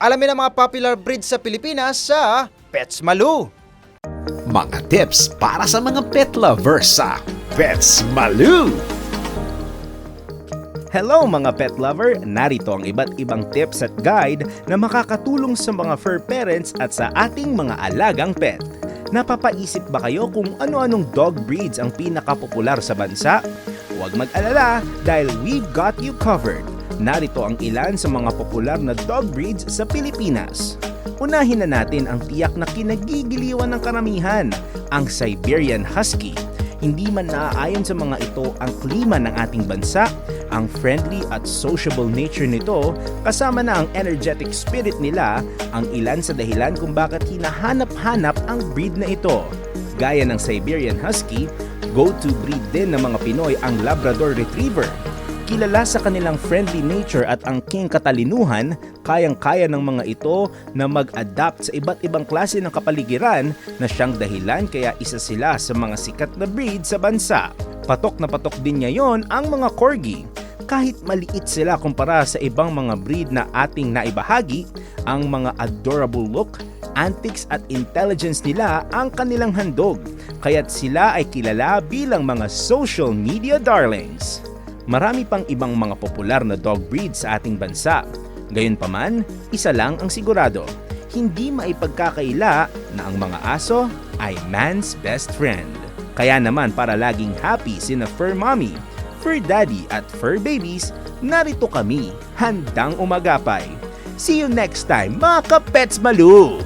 Alamin ang mga popular breeds sa Pilipinas sa Pets Malu. Mga tips para sa mga pet lovers sa Pets Malu! Hello mga pet lover! Narito ang iba't ibang tips at guide na makakatulong sa mga fur parents at sa ating mga alagang pet. Napapaisip ba kayo kung ano-anong dog breeds ang pinakapopular sa bansa? Huwag mag-alala dahil we've got you covered. Narito ang ilan sa mga popular na dog breeds sa Pilipinas. Unahin na natin ang tiyak na kinagigiliwan ng karamihan, ang Siberian Husky. Hindi man naaayon sa mga ito ang klima ng ating bansa, ang friendly at sociable nature nito kasama na ang energetic spirit nila ang ilan sa dahilan kung bakit hinahanap-hanap ang breed na ito. Gaya ng Siberian Husky, go-to breed din ng mga Pinoy ang Labrador Retriever. Kilala sa kanilang friendly nature at angking katalinuhan, kayang-kaya ng mga ito na mag-adapt sa iba't ibang klase ng kapaligiran na siyang dahilan kaya isa sila sa mga sikat na breed sa bansa. Patok na patok din ngayon ang mga corgi. Kahit maliit sila kumpara sa ibang mga breed na ating naibahagi, ang mga adorable look, antics at intelligence nila ang kanilang handog, kaya't sila ay kilala bilang mga social media darlings. Marami pang ibang mga popular na dog breed sa ating bansa. Gayunpaman, isa lang ang sigurado. Hindi maipagkakaila na ang mga aso ay man's best friend. Kaya naman para laging happy sina fur mommy, fur daddy at fur babies, narito kami, handang umagapay. See you next time mga ka-pets malu!